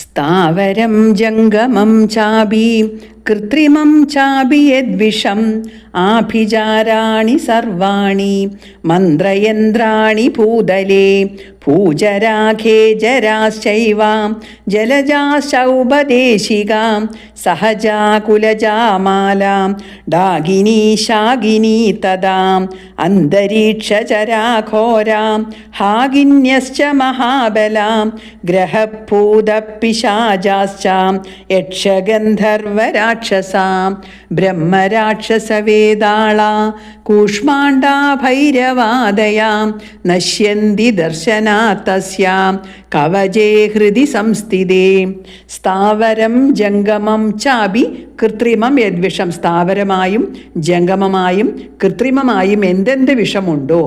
സ്ഥാവരം ജംഗമം ചാപി കൃത്രിമം ചാപി യദ്വിഷം ആഭിചാരാണി സർവാണി മന്ത്രയന്ത്രാണി ഭൂതലേ പൂജരാഖേ ജരാശൈവാം ജലജാശൗപദേശികാം സഹജാകുലജാമാലാം ഡാഗിനീ ശാഗിനീ തദാം അന്തരീക്ഷചരാഘോരാം ഹാഗിന്യശ്ച മഹാബലാം ഗ്രഹഭൂതപിശാചാശ്ചാം യക്ഷഗന്ധർവരാക്ഷസാം ബ്രഹ്മരാക്ഷസവേതാള കൂഷ്മാണ്ടാ ഭൈരവാദയാം നശ്യന്തി तस्या കവചേ ഹൃദി സംസ്ഥിതേ. സ്ഥാവരം ജംഗമം ചാപി കൃത്രിമം യദ്വിഷം സ്ഥാവരമായും ജംഗമമായും കൃത്രിമമായും എന്തെന്ത് വിഷമുണ്ടോ?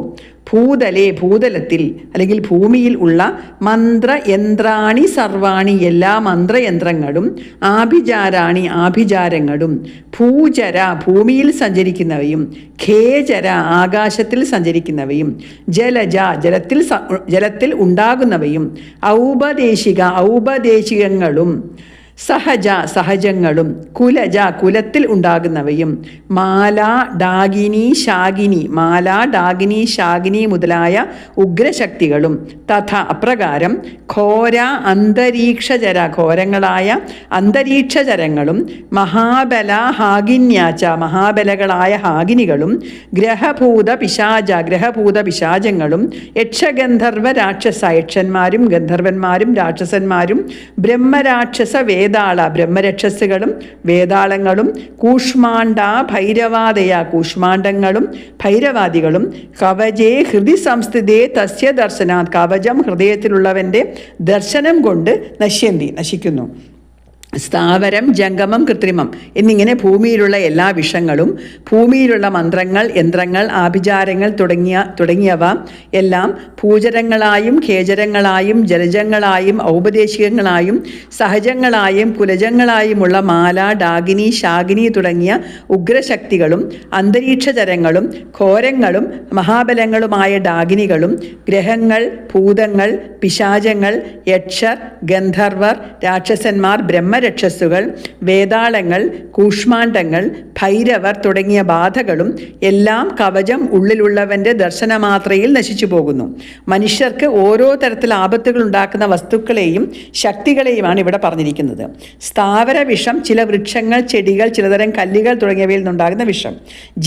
ഭൂതലേ ഭൂതലത്തിൽ അല്ലെങ്കിൽ ഭൂമിയിൽ ഉള്ള മന്ത്രയന്ത്രാണി സർവാണി എല്ലാ മന്ത്രയന്ത്രങ്ങളും ആഭിചാരാണി ആഭിചാരങ്ങളും ഭൂചര ഭൂമിയിൽ സഞ്ചരിക്കുന്നവയും ഖേചര ആകാശത്തിൽ സഞ്ചരിക്കുന്നവയും ജലജ ജലത്തിൽ ജലത്തിൽ ഉണ്ടാകുന്നവയും ഔപദേശിക ഔപദേശികങ്ങളും സഹജ സഹജങ്ങളും കുലജ കുലത്തിൽ ഉണ്ടാകുന്നവയും മാല ഡാഗിനി ശാഗിനി മാല ഡാഗിനി ശാഗിനി മുതലായ ഉഗ്രശക്തികളും തഥ അപ്രകാരം ഘോര അന്തരീക്ഷചര ഘോരങ്ങളായ അന്തരീക്ഷചരങ്ങളും മഹാബല ഹാഗിന്യാച്ച മഹാബലകളായ ഹാഗിനികളും ഗ്രഹഭൂത പിശാച ഗ്രഹഭൂത പിശാചങ്ങളും യക്ഷഗന്ധർവ രാക്ഷസ യക്ഷന്മാരും ഗന്ധർവന്മാരും രാക്ഷസന്മാരും ബ്രഹ്മരാക്ഷസ വേതാള ബ്രഹ്മരക്ഷസുകളും വേദാളങ്ങളും കൂഷ്മാണ്ട ഭൈരവാദയ കൂഷ്മാണ്ഡങ്ങളും ഭൈരവാദികളും കവചേ ഹൃദി സംസ്ഥിതേ തസ്യ ദർശന കവചം ഹൃദയത്തിലുള്ളവന്റെ ദർശനം കൊണ്ട് നശ്യന്തി നശിക്കുന്നു. സ്ഥാവരം ജംഗമം കൃത്രിമം എന്നിങ്ങനെ ഭൂമിയിലുള്ള എല്ലാ വിഷങ്ങളും ഭൂമിയിലുള്ള മന്ത്രങ്ങൾ യന്ത്രങ്ങൾ ആഭിചാരങ്ങൾ തുടങ്ങിയ തുടങ്ങിയവ എല്ലാം ഭൂചരങ്ങളായും ഖേചരങ്ങളായും ജലജങ്ങളായും ഔപദേശികങ്ങളായും സഹജങ്ങളായും കുലജങ്ങളായുമുള്ള മാല ഡാഗിനി ശാഗിനി തുടങ്ങിയ ഉഗ്രശക്തികളും അന്തരീക്ഷതരങ്ങളും ഘോരങ്ങളും മഹാബലങ്ങളുമായ ഡാഗിനികളും ഗ്രഹങ്ങൾ ഭൂതങ്ങൾ പിശാചങ്ങൾ യക്ഷർ ഗന്ധർവർ രാക്ഷസന്മാർ ബ്രഹ്മരക്ഷസുകൾ വേതാളങ്ങൾ കൂഷ്മാണ്ടങ്ങൾ ഭൈരവർ തുടങ്ങിയ ബാധകളും എല്ലാം കവചം ഉള്ളിലുള്ളവന്റെ ദർശനമാത്രയിൽ നശിച്ചു പോകുന്നു. മനുഷ്യർക്ക് ഓരോ തരത്തിൽ ആപത്തുകൾ ഉണ്ടാക്കുന്ന വസ്തുക്കളെയും ശക്തികളെയുമാണ് ഇവിടെ പറഞ്ഞിരിക്കുന്നത്. സ്ഥാവര വിഷം ചില വൃക്ഷങ്ങൾ ചെടികൾ ചിലതരം കല്ലുകൾ തുടങ്ങിയവയിൽ നിന്നുണ്ടാകുന്ന വിഷം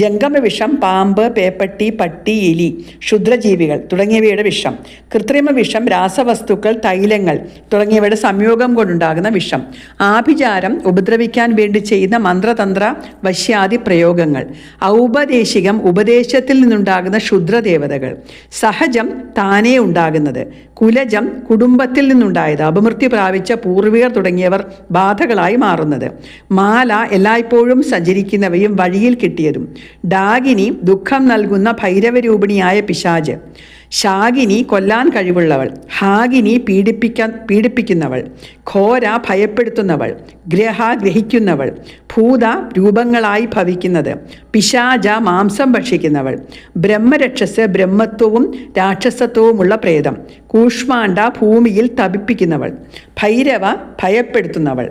ജംഗമ വിഷം പാമ്പ് പേപ്പട്ടി പട്ടി എലി ക്ഷുദ്രജീവികൾ തുടങ്ങിയവയുടെ വിഷം കൃത്രിമ വിഷം രാസവസ്തുക്കൾ തൈലങ്ങൾ തുടങ്ങിയവയുടെ സംയോഗം കൊണ്ടുണ്ടാകുന്ന വിഷം. ആഭിചാരം ഉപദ്രവിക്കാൻ വേണ്ടി ചെയ്യുന്ന മന്ത്രതന്ത്ര വശ്യാദി പ്രയോഗങ്ങൾ ഔപദേശികം ഉപദേശത്തിൽ നിന്നുണ്ടാകുന്ന ക്ഷുദ്രദേവതകൾ സഹജം താനേ ഉണ്ടാകുന്നത് കുലജം കുടുംബത്തിൽ നിന്നുണ്ടായത് അപമൃത്യു പ്രാപിച്ച പൂർവികർ തുടങ്ങിയവർ ബാധകളായി മാറുന്നത് മാല എല്ലായ്പ്പോഴും സഞ്ചരിക്കുന്നവയും വഴിയിൽ കിട്ടിയതും ഡാഗിനി ദുഃഖം നൽകുന്ന ഭൈരവരൂപിണിയായ പിശാജ് ശാകിനി കൊല്ലാൻ കഴിവുള്ളവൾ. ഹാഗിനി പീഡിപ്പിക്കാൻ പീഡിപ്പിക്കുന്നവൾ. ഘോര ഭയപ്പെടുത്തുന്നവൾ. ഗ്രഹ ഗ്രഹിക്കുന്നവൾ. ഭൂത രൂപങ്ങളായി ഭവിക്കുന്നത്. പിശാച മാംസം ഭക്ഷിക്കുന്നവൾ. ബ്രഹ്മരക്ഷസ് ബ്രഹ്മത്വവും രാക്ഷസത്വവുമുള്ള പ്രേതം. കൂഷ്മാണ്ട ഭൂമിയിൽ തപിപ്പിക്കുന്നവൾ. ഭൈരവ ഭയപ്പെടുത്തുന്നവൾ.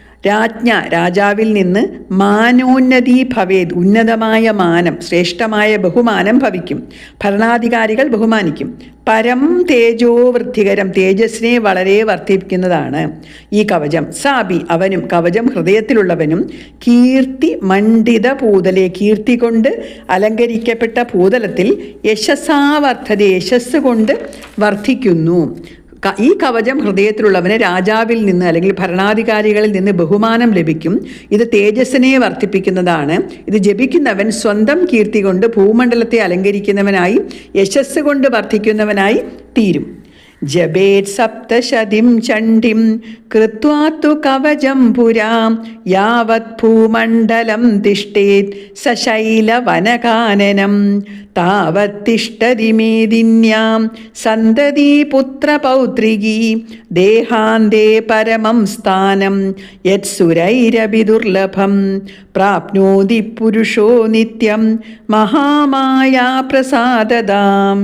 രാജ്ഞ രാജാവിൽ നിന്ന് മാനോന്നതി ഭവേത് ഉന്നതമായ മാനം ശ്രേഷ്ഠമായ ബഹുമാനം ഭവിക്കും. ഭരണാധികാരികൾ ബഹുമാനിക്കും. പരം തേജോ വൃദ്ധികരം തേജസ്സിനെ വളരെ വർദ്ധിപ്പിക്കുന്നതാണ് ഈ കവചം. സാബി അവനും കവചം ഹൃദയത്തിലുള്ളവനും കീർത്തി മണ്ഡിത പൂതലെ കീർത്തി കൊണ്ട് അലങ്കരിക്കപ്പെട്ട പൂതലത്തിൽ യശസ്സാവർദ്ധത യശസ് കൊണ്ട് വർദ്ധിക്കുന്നു. ഈ കവചം ഹൃദയത്തിലുള്ളവന് രാജാവിൽ നിന്ന് അല്ലെങ്കിൽ ഭരണാധികാരികളിൽ നിന്ന് ബഹുമാനം ലഭിക്കും. ഇത് തേജസ്സിനെ വർദ്ധിപ്പിക്കുന്നതാണ്. ഇത് ജപിക്കുന്നവൻ സ്വന്തം കീർത്തി കൊണ്ട് ഭൂമണ്ഡലത്തെ അലങ്കരിക്കുന്നവനായി യശസ് കൊണ്ട് വർദ്ധിക്കുന്നവനായി തീരും. ജപേത് സപ്തശതിം ചണ്ഡിം കൃത്വാത്തു കവചം പുരാം യാവത് ഭൂമണ്ഡലം തിഷ്ടേത് സശൈലവനകാനനം താവത്തിഷ്ടതി മേദിന്യാം സന്തതി പുത്രപൗത്രികീ ദേഹാന്തേ പരമം സ്ഥാനം യത്സുരൈരപി ദുർലഭം പ്രാപ്നോതി പുരുഷോ നിത്യം മഹാമായാ പ്രസാദതാം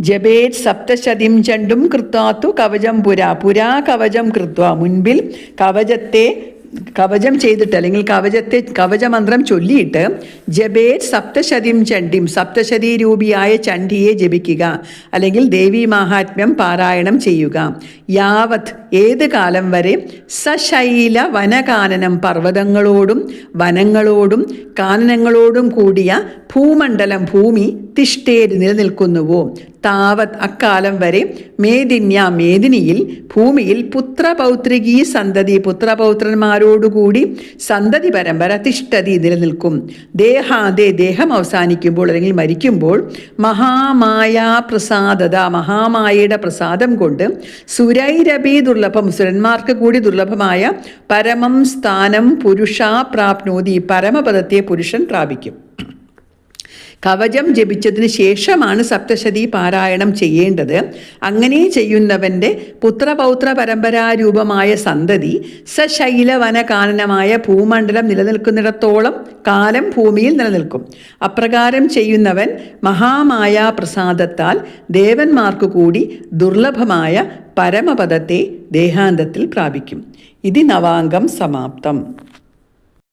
ജപേത് സപ്തശതിം ചണ്ടും കൃത്വാത്തു കവചം പുരാ. പുരാ കവചം കൃത്വ. മുൻപിൽ കവചത്തെ കവചം ചെയ്തിട്ട് അല്ലെങ്കിൽ കവചത്തെ കവചമന്ത്രം ചൊല്ലിയിട്ട് ജപേത് സപ്തശതിം ചണ്ടിം സപ്തശതി രൂപിയായ ചണ്ഡിയെ ജപിക്കുക അല്ലെങ്കിൽ ദേവി മാഹാത്മ്യം പാരായണം ചെയ്യുക. യാവത് ഏത് കാലം വരെ സശൈല വനകാനനം പർവതങ്ങളോടും വനങ്ങളോടും കാനനങ്ങളോടും കൂടിയ ഭൂമണ്ഡലം ഭൂമി തിഷ്ഠേര് നിലനിൽക്കുന്നുവോ? താവത് അക്കാലം വരെ മേദിന്യ മേദിനിയിൽ ഭൂമിയിൽ പുത്രപൗത്രികീ സന്തതി പുത്രപൗത്രന്മാരോടുകൂടി സന്തതി പരമ്പര തിഷ്ഠതി നിലനിൽക്കും. ദേഹാദേ ദേഹം അവസാനിക്കുമ്പോൾ അല്ലെങ്കിൽ മരിക്കുമ്പോൾ മഹാമായാ പ്രസാദത മഹാമായയുടെ പ്രസാദം കൊണ്ട് സുരൈരപി ദുർലഭം. സുരന്മാർക്ക് കൂടി ദുർലഭമായ പരമം സ്ഥാനം പുരുഷ പ്രാപ്നോതി. പരമപദത്തെ പുരുഷൻ പ്രാപിക്കും. കവചം ജപിച്ചതിന് ശേഷമാണ് സപ്തശതി പാരായണം ചെയ്യേണ്ടത്. അങ്ങനെ ചെയ്യുന്നവന്റെ പുത്രപൗത്ര പരമ്പരാരൂപമായ സന്തതി സശൈലവന കാനനമായ ഭൂമണ്ഡലം നിലനിൽക്കുന്നിടത്തോളം കാലം ഭൂമിയിൽ നിലനിൽക്കും. അപ്രകാരം ചെയ്യുന്നവൻ മഹാമായ പ്രസാദത്താൽ ദേവന്മാർക്കു കൂടി ദുർലഭമായ പരമപദത്തെ ദേഹാന്തത്തിൽ പ്രാപിക്കും. ഇതി നവാംഗം സമാപ്തം.